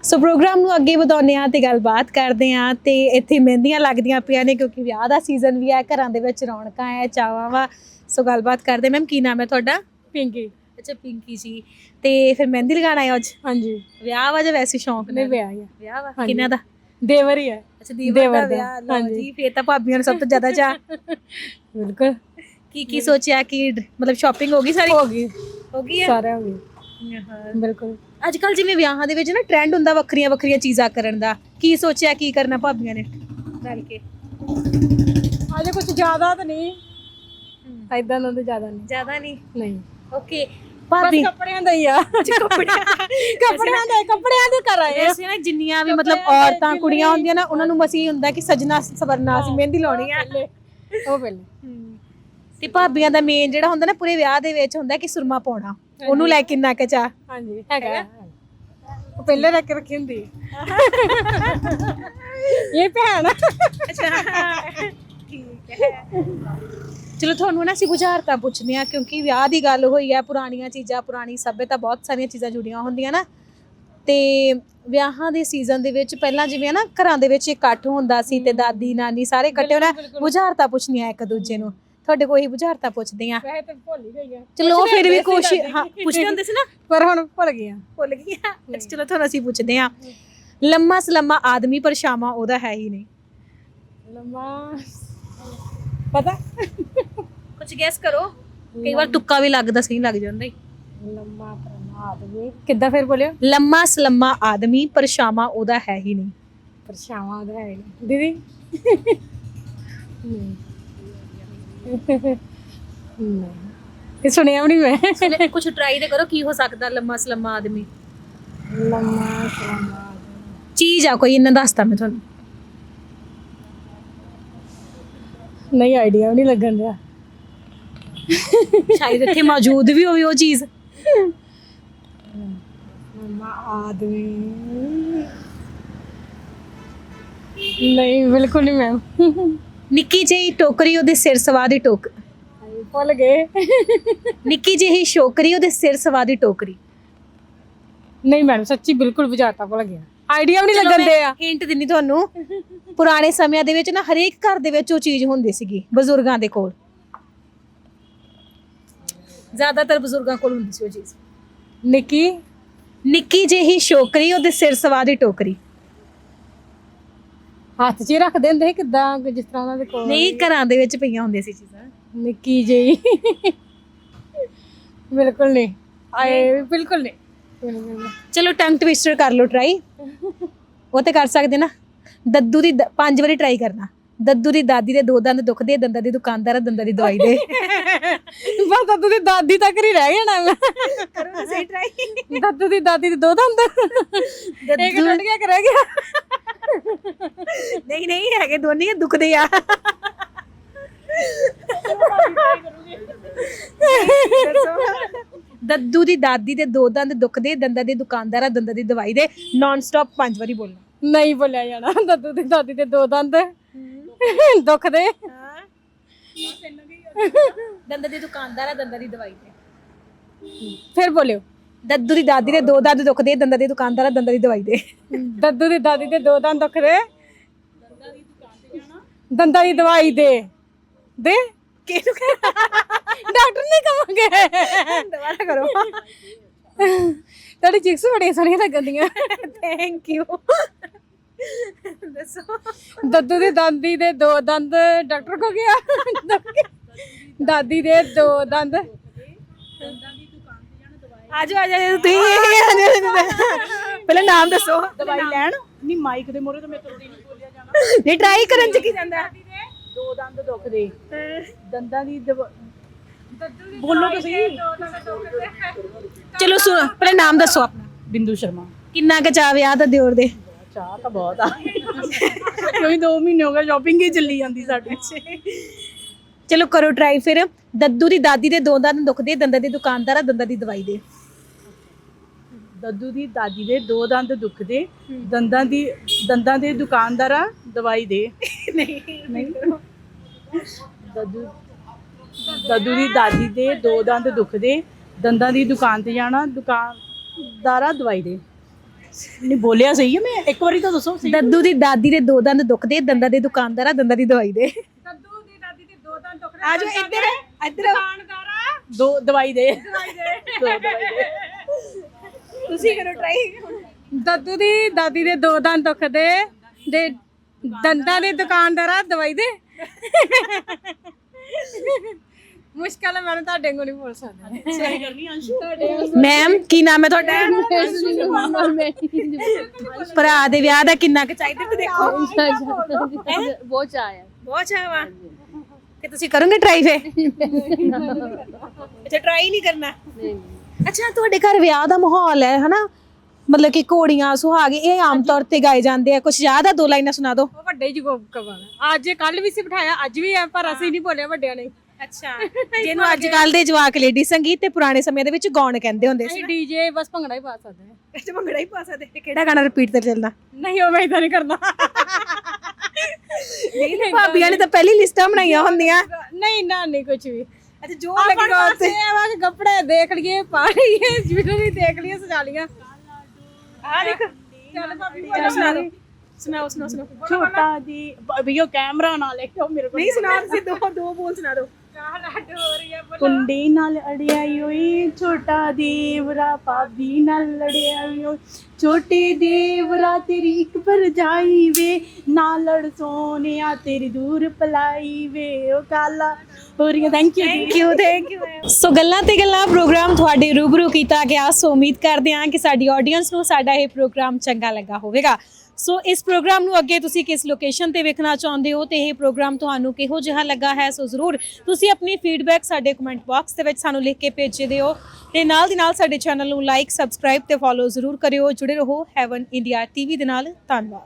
[SPEAKER 1] ਸੋ ਪ੍ਰੋਗਰਾਮ ਨੂੰ ਅੱਗੇ ਵਧਾਉਂਦੇ ਆ ਤੇ ਗੱਲਬਾਤ ਕਰਦੇ ਆ ਤੇ ਇੱਥੇ ਮਹਿੰਦੀਆਂ ਲੱਗਦੀਆਂ ਪਈਆਂ ਨੇ ਕਿਉਂਕਿ ਵਿਆਹ ਦਾ ਸੀਜ਼ਨ ਵੀ ਹੈ ਘਰਾਂ ਦੇ ਵਿੱਚ ਰੌਣਕਾਂ ਹੈ ਚਾਵਾਂ ਵਾ। ਸੋ ਗੱਲਬਾਤ ਕਰਦੇ ਮੈਮ ਕੀ ਨਾਮ ਹੈ ਤੁਹਾਡਾ?
[SPEAKER 6] ਪਿੰਕੀ।
[SPEAKER 1] ਅੱਛਾ ਪਿੰਕੀ ਜੀ। ਤੇ ਫਿਰ ਮਹਿੰਦੀ ਲਗਾਣਾ ਹੈ ਅੱਜ?
[SPEAKER 6] ਹਾਂਜੀ।
[SPEAKER 1] ਵਿਆਹ ਵਾ ਜਾਂ ਵੈਸੇ ਸ਼ੌਂਕ ਨਾਲ?
[SPEAKER 6] ਵਿਆਹ ਹੀ ਆ।
[SPEAKER 1] ਵਿਆਹ ਵਾ। ਕਿੰਨਾ ਦਾ?
[SPEAKER 6] ਦੇਵਰ ਹੀ ਹੈ
[SPEAKER 1] ਅੱਛਾ ਦੀਵਾਰ ਦਾ ਵਿਆਹ। ਲਓ
[SPEAKER 6] ਹਾਂਜੀ।
[SPEAKER 1] ਜੀ ਫਿਰ ਤਾਂ ਭਾਬੀਆਂ ਨੂੰ ਸਭ ਤੋਂ ਜ਼ਿਆਦਾ ਚਾਹ
[SPEAKER 6] ਬਿਲਕੁਲ।
[SPEAKER 1] ਕੀ ਕੀ ਸੋਚਿਆ ਕਿ ਮਤਲਬ ਸ਼ਾਪਿੰਗ ਹੋ ਗਈ ਸਾਰੀ?
[SPEAKER 6] ਹੋ ਗਈ।
[SPEAKER 1] ਹੋ ਗਈ ਹੈ
[SPEAKER 6] ਸਾਰਾ ਹੋ ਗਈ ਬਿਲਕੁਲ।
[SPEAKER 1] ਅੱਜ ਕੱਲ ਜਿਵੇਂ ਵਿਆਹਾਂ ਦੇ ਵਿੱਚ ਨਾ ਟ੍ਰੈਂਡ ਹੁੰਦਾ ਵੱਖਰੀਆਂ ਵੱਖਰੀਆਂ ਚੀਜ਼ਾਂ ਕਰਨ ਦਾ। ਕੀ ਸੋਚਿਆ ਕੀ ਕਰਨਾ ਭਾਬੀਆਂ ਨੇ? ਰਲ ਕੇ।
[SPEAKER 6] ਅਜੇ ਕੁਝ ਜ਼ਿਆਦਾ ਤਾਂ ਨਹੀਂ। ਐਦਾਂ ਦਾ ਤਾਂ ਜ਼ਿਆਦਾ ਨਹੀਂ।
[SPEAKER 1] ਜ਼ਿਆਦਾ ਨਹੀਂ?
[SPEAKER 6] ਨਹੀਂ।
[SPEAKER 1] ਓਕੇ।
[SPEAKER 6] ਬਸ
[SPEAKER 1] ਭਾਬੀ।
[SPEAKER 6] ਕੱਪੜਿਆਂ ਦਾ ਹੀ ਆ।
[SPEAKER 1] ਕੱਪੜਿਆਂ
[SPEAKER 6] ਕੱਪੜਿਆਂ ਦਾ [laughs] ਕੱਪੜਿਆਂ ਦੇ ਕਰ ਆਏ
[SPEAKER 1] ਵੈਸੇ ਨਾ ਜਿੰਨੀਆਂ ਵੀ ਮਤਲਬ ਔਰਤਾਂ ਕੁੜੀਆਂ ਹੁੰਦੀਆਂ ਨਾ ਉਹਨਾਂ ਨੂੰ ਮਸੀ ਹੁੰਦਾ ਕਿ ਸਜਣਾ ਸਵਰਨਾ ਸੀ ਮਹਿੰਦੀ ਲਾਉਣੀ ਆ।
[SPEAKER 6] ਉਹ ਪਹਿਲੇ।
[SPEAKER 1] ਤੇ ਭਾਬੀਆਂ ਦਾ ਮੇਨ ਜਿਹੜਾ ਹੁੰਦਾ ਨਾ ਪੂਰੇ ਵਿਆਹ ਦੇ ਵਿੱਚ ਹੁੰਦਾ ਕਿ ਸੁਰਮਾ ਪਾਉਣਾ। ਉਹਨੂੰ ਲੈ ਕੇ ਨਾ ਕੇ ਚਾ
[SPEAKER 6] ਹਾਂਜੀ ਹੈਗਾ। ਉਹ ਪਹਿਲੇ ਰੱਖ ਕੇ ਰੱਖੀ ਹੁੰਦੀ। ਇਹ ਭੈਣ
[SPEAKER 1] ਠੀਕ ਹੈ। ਚਲੋ ਤੁਹਾਨੂੰ ਨਾ ਅਸੀਂ ਬੁਝਾਰਤਾਂ ਪੁੱਛਦੇ ਆ ਕਿਉਂਕਿ ਵਿਆਹ ਦੀ ਗੱਲ ਹੋਈ ਆ ਪੁਰਾਣੀਆਂ ਚੀਜ਼ਾਂ ਪੁਰਾਣੀ ਸੱਭਿਅਤਾ ਬਹੁਤ ਸਾਰੀਆਂ ਚੀਜ਼ਾਂ ਜੁੜੀਆਂ ਹੁੰਦੀਆਂ ਨਾ। ਤੇ ਵਿਆਹਾਂ ਦੇ ਸੀਜ਼ਨ ਦੇ ਵਿੱਚ ਪਹਿਲਾਂ ਜਿਵੇਂ ਨਾ ਘਰਾਂ ਦੇ ਵਿੱਚ ਇਕੱਠ ਹੁੰਦਾ ਸੀ ਤੇ ਦਾਦੀ ਨਾਨੀ ਸਾਰੇ ਇਕੱਠੇ ਹੋਣਾ ਬੁਝਾਰਤਾਂ ਪੁੱਛਣੀਆਂ ਇੱਕ ਦੂਜੇ ਨੂੰ। ਤੁਹਾਡੇ ਕੋਈ ਬੁਝਾਰਤਾਂ ਪੁੱਛਦੇ ਆ।
[SPEAKER 6] ਵੈਸੇ ਤਾਂ ਭੁੱਲ ਹੀ ਗਈ ਆ।
[SPEAKER 1] ਚਲੋ ਫਿਰ ਵੀ ਕੋਸ਼ਿਸ਼। ਹਾਂ ਪੁੱਛਦੇ ਹੁੰਦੇ ਸੀ ਨਾ?
[SPEAKER 6] ਪਰ ਹੁਣ ਭੁੱਲ ਗਈਆਂ
[SPEAKER 1] ਭੁੱਲ ਗਈਆਂ ਅੱਛਾ ਚਲੋ ਤੁਹਾਨੂੰ ਅਸੀਂ ਪੁੱਛਦੇ ਆ। ਲੰਮਾ ਸਲੰਮਾ ਆਦਮੀ ਪਰ ਸ਼ਾਮਾ ਉਹਦਾ ਹੈ ਹੀ ਨਹੀਂ।
[SPEAKER 6] ਲੰਮਾ ਪਤਾ?
[SPEAKER 1] ਕੁਝ ਗੈਸ ਕਰੋ। ਕਈ ਵਾਰ ਤੁੱਕਾ ਵੀ ਲੱਗਦਾ ਸਹੀ ਲੱਗ ਜਾਂਦਾ ਈ।
[SPEAKER 6] ਲੰਮਾ ਪਰਮਾ ਆਦਮੀ। ਕਿੱਦਾਂ ਫਿਰ ਬੋਲਿਓ?
[SPEAKER 1] ਲੰਮਾ ਸਲੰਮਾ ਆਦਮੀ ਪਰ ਸ਼ਾਮਾ ਉਹਦਾ ਹੈ ਹੀ ਨਹੀਂ।
[SPEAKER 6] ਪਰਛਾਵਾਂ ਦਾ ਹੈ ਨੀ। ਦੀਦੀ? ਨਹੀਂ ਨਹੀਂ ਇਹ ਸੁਣਿਆ ਵੀ ਨਹੀਂ ਮੈਂ।
[SPEAKER 1] ਕੁਝ ਟਰਾਈ ਤੇ ਕਰੋ ਕੀ ਹੋ ਸਕਦਾ ਲੰਮਾ ਸਲੰਮਾ ਆਦਮੀ।
[SPEAKER 6] ਲੰਮਾ ਸਲਮਾ
[SPEAKER 1] ਚੀਜ਼ ਆ ਕੋਈ ਇਹਨਾਂ ਦੱਸਦਾ ਮੈਂ ਤੁਹਾਨੂੰ।
[SPEAKER 6] ਨਹੀਂ ਆਈਡੀਆ ਵੀ ਨਹੀਂ ਲੱਗਣ ਦਿਆ
[SPEAKER 1] ਸ਼ਾਇਦ ਇੱਥੇ ਮੌਜੂਦ ਵੀ ਹੋਵੇ ਉਹ ਚੀਜ਼।
[SPEAKER 6] ਲੰਮਾ ਆਦਮੀ। ਨਹੀਂ ਬਿਲਕੁਲ ਨਹੀਂ ਮੈਮ
[SPEAKER 1] ਨਿੱਕੀ ਜਿਹੀ ਟੋਕਰੀ ਉਹਦੇ ਸਿਰ ਸਵਾ ਦੀ ਟੋਕ
[SPEAKER 6] ਭੁੱਲ ਗਏ।
[SPEAKER 1] ਨਿੱਕੀ ਜਿਹੀ ਸ਼ੋਕਰੀ ਉਹਦੇ ਸਿਰ ਸਵਾ ਦੀ ਟੋਕਰੀ।
[SPEAKER 6] ਨਹੀਂ ਮੈਡਮ ਸੱਚੀ ਬਿਲਕੁਲ ਬੁਝਾਰਤਾ ਭੁੱਲ ਗਿਆ ਆਈਡੀਆ ਵੀ ਨਹੀਂ ਲੱਗਣ ਆ
[SPEAKER 1] ਹਿੰਟ ਦਿੰਨੀ ਤੁਹਾਨੂੰ ਪੁਰਾਣੇ ਸਮਿਆਂ ਦੇ ਵਿੱਚ ਨਾ ਹਰੇਕ ਘਰ ਦੇ ਵਿੱਚ ਉਹ ਚੀਜ਼ ਹੁੰਦੀ ਸੀਗੀ ਬਜ਼ੁਰਗਾਂ ਦੇ ਕੋਲ। ਜ਼ਿਆਦਾਤਰ ਬਜ਼ੁਰਗਾਂ ਕੋਲ ਹੁੰਦੀ ਸੀ ਉਹ ਚੀਜ਼।
[SPEAKER 6] ਨਿੱਕੀ?
[SPEAKER 1] ਨਿੱਕੀ ਜਿਹੀ ਸ਼ੋਕਰੀ ਉਹਦੇ ਸਿਰ ਸਵਾ ਦੀ ਟੋਕਰੀ।
[SPEAKER 6] ਹੱਥ 'ਚ ਹੀ ਰੱਖਦੇ ਹੁੰਦੇ ਸੀ ਕਿਦਾਂ ਜਿਸ ਤਰ੍ਹਾਂ ਉਹਨਾਂ ਦੇ ਕੋਲ
[SPEAKER 1] ਨਹੀਂ ਘਰਾਂ ਦੇ ਵਿੱਚ ਪਈਆਂ ਹੁੰਦੀਆਂ ਸੀ ਚੀਜ਼ਾਂ।
[SPEAKER 6] ਨਿੱਕੀ ਜਿਹੀ। ਬਿਲਕੁਲ ਨਹੀਂ। ਆਏ। ਬਿਲਕੁਲ ਨਹੀਂ। ਬਿਲਕੁਲ ਨਹੀਂ।
[SPEAKER 1] ਚਲੋ ਟੰਗ ਟਵਿਸਟਰ ਕਰ ਲਓ ਟਰਾਈ ਉਹ ਤੇ ਕਰ ਸਕਦੇ ਨਾ। ਦੱਦੂ ਦੀ ਦ- ਪੰਜ ਵਾਰੀ ਟਰਾਈ ਕਰਨਾ। ਦੱਦੂ ਦੀ ਦਾਦੀ ਦੇ ਦੋ ਦੰਦ ਦੁਖਦੇ ਦੰਦਾਂ ਦੀ ਦੁਕਾਨਦਾਰ ਆ, ਦੰਦਾਂ ਦੀ ਦਵਾਈ ਦੇ। [laughs]
[SPEAKER 6] ਬਸ ਦੱਦੂ ਦੀ ਦਾਦੀ ਤੱਕ ਹੀ ਰਹਿ ਜਾਣਾ ਮੈਂ।
[SPEAKER 1] ਕਰੋ ਸਹੀ ਟਰਾਈ
[SPEAKER 6] ਦੱਦੂ ਦੀ ਦਾਦੀ ਦੇ ਦੋ ਦੰਦ। ਇੱਕ ਟੁੱਟ ਗਿਆ ਕਿ ਰਹਿ ਗਿਆ।
[SPEAKER 1] ਨਹੀਂ ਨਹੀਂ ਹੈਗੇ ਦੋਨੇ ਹੀ ਦੁਖਦੇ ਆ। ਦੱਦੂ ਦੀ ਦਾਦੀ ਦੇ ਦੋ ਦੰਦ ਦੁਖਦੇ ਦੰਦਾਂ ਦੇ ਦੁਕਾਨਦਾਰ ਆ, ਦੰਦਾਂ ਦੀ ਦਵਾਈ ਦੇ। ਨਾਨ ਸਟਾਪ ਪੰਜ ਵਾਰੀ ਬੋਲਣਾ।
[SPEAKER 6] ਨਹੀਂ ਬੋਲਿਆ ਜਾਣਾ ਦੱਦੂ ਦੀ ਦਾਦੀ ਦੇ ਦੋ ਦੰਦ। [laughs] ਦੁਖਦੇ
[SPEAKER 1] ਦੰਦਾਂ ਦੀ ਦੁਕਾਨਦਾਰ ਆ ਦੰਦਾਂ ਦੀ ਦਵਾਈ ਦੇ
[SPEAKER 6] ਫਿਰ ਬੋਲਿਓ।
[SPEAKER 1] ਦੱਦੂ ਦੀ ਦਾਦੀ ਦੇ ਦੋ ਦੰਦ ਦੁਖਦੇ ਦੰਦਾਂ ਦੀ ਦੁਕਾਨਦਾਰ ਆ, ਦੰਦਾਂ ਦੀ ਦਵਾਈ ਦੇ।
[SPEAKER 6] ਦੱਦੂ ਦੀ ਦਾਦੀ ਦੇ ਦੋ ਦੰਦ ਦੁਖਦੇ ਦੰਦਾਂ ਦੀ ਦਵਾਈ ਦੇ। ਦੇ?
[SPEAKER 1] ਕਿਹਨੂੰ
[SPEAKER 6] ਡਾਕਟਰ ਨਹੀਂ ਕਹਾਂਗੇ
[SPEAKER 1] ਦੁਬਾਰਾ ਕਰੋ।
[SPEAKER 6] ਤੁਹਾਡੀ ਚਿਕਸ ਬੜੀਆਂ ਸੋਹਣੀਆਂ ਲੱਗਦੀਆਂ
[SPEAKER 1] ਥੈਂਕ ਯੂ ਦੱਸੋ।
[SPEAKER 6] ਦੱਦੂ ਦੀ ਦਾਦੀ ਦੇ ਦੋ ਦੰਦ ਡਾਕਟਰ ਕੋ ਗਿਆ? ਦਾਦੀ ਦੇ ਦੋ ਦੰਦ।
[SPEAKER 1] ਆਜੋ ਆਜੋ ਤੁਸੀਂ ਪਹਿਲਾਂ ਨਾਮ ਦੱਸੋ।
[SPEAKER 7] ਦਵਾਈ ਲੈਣ। ਨਹੀਂ ਮਾਈਕ ਦੇ ਮੋਰੇ ਤਾਂ ਮੈਂ ਤੁਰਦੀ ਨਹੀਂ ਬੋਲਿਆ ਜਾਣਾ।
[SPEAKER 1] ਨਹੀਂ ਟਰਾਈ ਕਰਨ ਚ ਕੀ ਜਾਂਦਾ?
[SPEAKER 7] ਦੋ ਦੰਦ ਦੁਖਦੇ ਦੰਦਾਂ ਦੀ ਦਵਾ- ਬੋਲੋ ਤਾਂ ਸਹੀ
[SPEAKER 1] ਚਲੋ ਸੁਣੋ ਪਹਿਲਾਂ ਨਾਮ ਦੱਸੋ। ਆਪਣਾ
[SPEAKER 7] ਬਿੰਦੂ ਸ਼ਰਮਾ।
[SPEAKER 1] ਕਿੰਨਾ ਕੁ ਚਾਹ ਵਿਆਹ ਦਾ ਦਿਓਰ ਦੇ?
[SPEAKER 7] ਚਾਹ ਤਾਂ ਬਹੁਤ ਆ। ਕਿਉਂਕਿ 2 ਮਹੀਨੇ ਹੋ ਗਏ ਸ਼ਾਪਿੰਗ ਹੀ ਚੱਲੀ ਜਾਂਦੀ ਸਾਡੀ
[SPEAKER 1] ਚਲੋ ਕਰੋ ਟਰਾਈ ਫਿਰ। ਦੱਦੂ ਦੀ ਦਾਦੀ ਦੇ ਦੋ ਦੰਦ ਦੁਖਦੇ ਦੰਦਾਂ ਦੀ ਦੁਕਾਨਦਾਰ ਆ ਦੰਦਾਂ ਦੀ ਦਵਾਈ ਦੇ।
[SPEAKER 7] ਦੱਦੂ ਦੀ ਦਾਦੀ ਦੇ ਦੋ ਦੰਦ ਦੁਖਦੇ ਦੰਦਾਂ ਦੀ ਦੰਦਾਂ ਦੇ ਦੁਕਾਨਦਾਰਾਂ ਦਵਾਈ ਦੇ।
[SPEAKER 1] ਨਹੀਂ
[SPEAKER 7] ਨਹੀਂ। ਦੱਦੂ ਦੱਦੂ ਦੀ ਦਾਦੀ ਦੇ ਦੋ ਦੰਦ ਦੁਖਦੇ ਦੰਦਾਂ ਦੀ ਦੁਕਾਨ ਤੇ ਜਾਣਾ ਦੁਕਾਨਦਾਰਾ ਦਵਾਈ ਦੇ। ਨਹੀਂ ਬੋਲਿਆ ਸਹੀ ਹੈ ਮੈਂ। ਇੱਕ ਵਾਰੀ ਤਾਂ ਦੱਸੋ ਸਹੀ।
[SPEAKER 1] ਦੱਦੂ ਦੀ ਦਾਦੀ ਦੇ ਦੋ ਦੰਦ ਦੁਖਦੇ ਦੰਦਾਂ ਦੇ ਦੁਕਾਨਦਾਰ ਆ ਦੰਦਾਂ ਦੀ ਦਵਾਈ ਦੇ।
[SPEAKER 6] ਦੱਦੂ ਦੀ ਦਾਦੀ ਦੇ ਦੋ ਦੰਦ ਦੁਖਦੇ
[SPEAKER 1] ਆਜੋ ਇੱਧਰ ਇੱਧਰ
[SPEAKER 7] ਦੋ ਦਵਾਈ ਦੇ। ਦੋ। ਦਵਾਈ ਦੇ।
[SPEAKER 1] ਤੁਸੀਂ ਕਰੋ ਟਰਾਈ
[SPEAKER 6] ਦੱਦੂ ਦੀ ਦਾਦੀ ਦੇ ਦੋ ਦੰਦ ਦੁਖਦੇ ਦੇ ਦੰਦਾਂ ਦੇ ਦੁਕਾਨਦਾਰਾਂ ਦਵਾਈ ਦੇ। ਮੁਸ਼ਕਲ ਹੈ ਮੈਨੂੰ ਤੁਹਾਡੇ ਕੋਲ ਨਹੀਂ ਬੋਲ ਸਕਦਾ
[SPEAKER 7] ਸਹੀ ਕਰਨੀ ਅੰਸ਼ੂ?
[SPEAKER 1] ਮੈਮ [laughs] ਕੀ ਨਾਮ ਹੈ ਤੁਹਾਡਾ? ਭਰਾ ਦੇ ਵਿਆਹ ਦਾ ਕਿੰਨਾ ਕੁ ਚਾਹੀਦਾ ਤੇ ਦੇਖੋ।
[SPEAKER 8] ਬਹੁਤ ਚਾਹ ਹੈ।
[SPEAKER 1] ਬਹੁਤ ਚਾਹਵਾ ਤੇ ਤੁਸੀਂ ਕਰੋਗੇ ਟਰਾਈ ਫੇ ਅੱਛਾ ਟਰਾਈ ਨਹੀਂ ਕਰਨਾ? ਅੱਛਾ ਤੁਹਾਡੇ ਘਰ ਵਿਆਹ ਦਾ ਮਾਹੌਲ ਹੈ ਹਨਾ? ਮਤਲਬ ਕਿ ਘੋੜੀਆਂ ਸੁਹਾਗੇ ਇਹ ਆਮ ਤੌਰ ਤੇ ਗਾਏ ਜਾਂਦੇ ਆ। ਕੁਝ ਯਾਦ ਆ ਦੋ ਲਾਈਨਾਂ ਸੁਣਾ ਦਿਓ।
[SPEAKER 6] ਉਹ ਵੱਡੇ ਜੀ ਕੋ ਕਵਾਂਗਾ ਅੱਜ ਕੱਲ ਵੀ ਸੀ ਬਿਠਾਇਆ ਅੱਜ ਵੀ ਹੈ ਪਰ ਅਸੀਂ ਨਹੀਂ ਬੋਲਿਆ ਵੱਡਿਆਂ ਨੇ।
[SPEAKER 1] ਅੱਛਾ। [laughs] ਜਿਹਨੂੰ ਅੱਜ ਕੱਲ ਦੇ ਜਵਾਕ ਲੇਡੀ ਸੰਗੀਤ ਤੇ ਪੁਰਾਣੇ ਸਮੇਂ ਦੇ ਵਿੱਚ ਗਾਉਣ ਕਹਿੰਦੇ ਹੁੰਦੇ ਸੀ
[SPEAKER 6] ਅਸੀਂ ਡੀਜੇ ਬਸ ਭੰਗੜਾ ਹੀ ਪਾ ਸਕਦੇ ਹਾਂ।
[SPEAKER 1] ਅੱਛਾ ਭੰਗੜਾ ਹੀ ਪਾ ਸਕਦੇ। ਤੇ ਕਿਹੜਾ ਗਾਣਾ ਰਿਪੀਟ ਤੇ ਚੱਲਦਾ?
[SPEAKER 6] ਨਹੀਂ ਉਹ ਮੈਂ ਇਦਾਂ ਨਹੀਂ ਕਰਨਾ
[SPEAKER 1] ਨਹੀਂ ਨਹੀਂ ਭਾਬੀਆਂ ਨੇ ਤਾਂ ਪਹਿਲੀ ਲਿਸਟਾਂ ਬਣਾਈਆਂ ਹੁੰਦੀਆਂ।
[SPEAKER 6] ਨਹੀਂ ਨਾ ਨਹੀਂ ਕੁਝ ਵੀ।
[SPEAKER 1] ਅੱਛਾ ਜੋ ਲੱਗੇਗਾ
[SPEAKER 6] ਬਸ ਇਹ ਵਾ ਕਿ ਕੱਪੜੇ ਦੇਖ ਲਈਏ ਪਾ ਲਈਏ ਜੁਐਲਰੀ ਦੇਖ ਲਈਏ ਸਜਾ ਲਈਆਂ
[SPEAKER 1] ਆ ਦੇਖ।
[SPEAKER 6] ਚੱਲ ਭਾਬੀ
[SPEAKER 1] ਸੁਣਾ ਦਿਓ ਸੁਣਾਓ ਸੁਣਾਓ ਸੁਣਾਓ।
[SPEAKER 7] ਛੋਟਾ ਜੀ ਭਈਓ ਕੈਮਰਾ ਨਾ ਲੈ ਕੇ ਮੇਰੇ ਕੋਲ।
[SPEAKER 1] ਨਹੀਂ ਸੁਣਾ ਤੁਸੀਂ ਦੋ ਦੋ ਬੋਲ ਸੁਣਾ ਦਿਓ।
[SPEAKER 7] ਕੁੰਡੀ ਨਾਲ ਅੜਿਆਈ ਹੋਈ ਛੋਟਾ ਦੇਵਰਾ ਭਾਬੀ ਨਾਲ ਲੜਿਆਈ ਹੋਈ। ਛੋਟੇ ਦੇਵਰਾ ਤੇਰੀ ਇੱਕ ਭਰਜਾਈ ਵੇ ਨਾ ਲੜ ਸੋਨਿਆ ਤੇਰੀ ਦੂਰ ਪਲਾਈ ਵੇ। ਉਹ ਕਾਲਾ ਹੋ ਰਹੀ thank you
[SPEAKER 1] thank you thank you ਸੋ ਗੱਲਾਂ ਤੇ ਗੱਲਾਂ ਪ੍ਰੋਗਰਾਮ ਤੁਹਾਡੇ ਰੂਬਰੂ ਕੀਤਾ ਗਿਆ। ਸੋ ਉਮੀਦ ਕਰਦੇ ਹਾਂ ਕਿ ਸਾਡੀ ਆਡੀਅנס ਨੂੰ ਸਾਡਾ ਇਹ ਪ੍ਰੋਗਰਾਮ ਚੰਗਾ ਲੱਗਾ ਹੋਵੇਗਾ। ਸੋ ਇਸ ਪ੍ਰੋਗਰਾਮ ਨੂੰ ਅੱਗੇ ਤੁਸੀਂ ਕਿਸ ਲੋਕੇਸ਼ਨ ਤੇ ਵੇਖਣਾ ਚਾਹੁੰਦੇ ਹੋ ਤੇ ਇਹ ਪ੍ਰੋਗਰਾਮ ਤੁਹਾਨੂੰ ਕਿਹੋ ਜਿਹਾ ਲੱਗਾ ਹੈ? ਸੋ ਜ਼ਰੂਰ ਤੁਸੀਂ ਆਪਣੀ ਫੀਡਬੈਕ ਸਾਡੇ ਕਮੈਂਟ ਬਾਕਸ ਦੇ ਵਿੱਚ ਸਾਨੂੰ ਲਿਖ ਕੇ ਭੇਜ ਦਿਓ ਤੇ ਨਾਲ ਦੀ ਨਾਲ ਸਾਡੇ ਚੈਨਲ ਨੂੰ ਲਾਈਕ ਸਬਸਕ੍ਰਾਈਬ ਤੇ ਫੋਲੋ ਜ਼ਰੂਰ ਕਰਿਓ। ਜੁੜੇ ਰਹੋ ਹੈਵਨ ਇੰਡੀਆ ਟੀਵੀ ਦੇ ਨਾਲ। ਧੰਨਵਾਦ।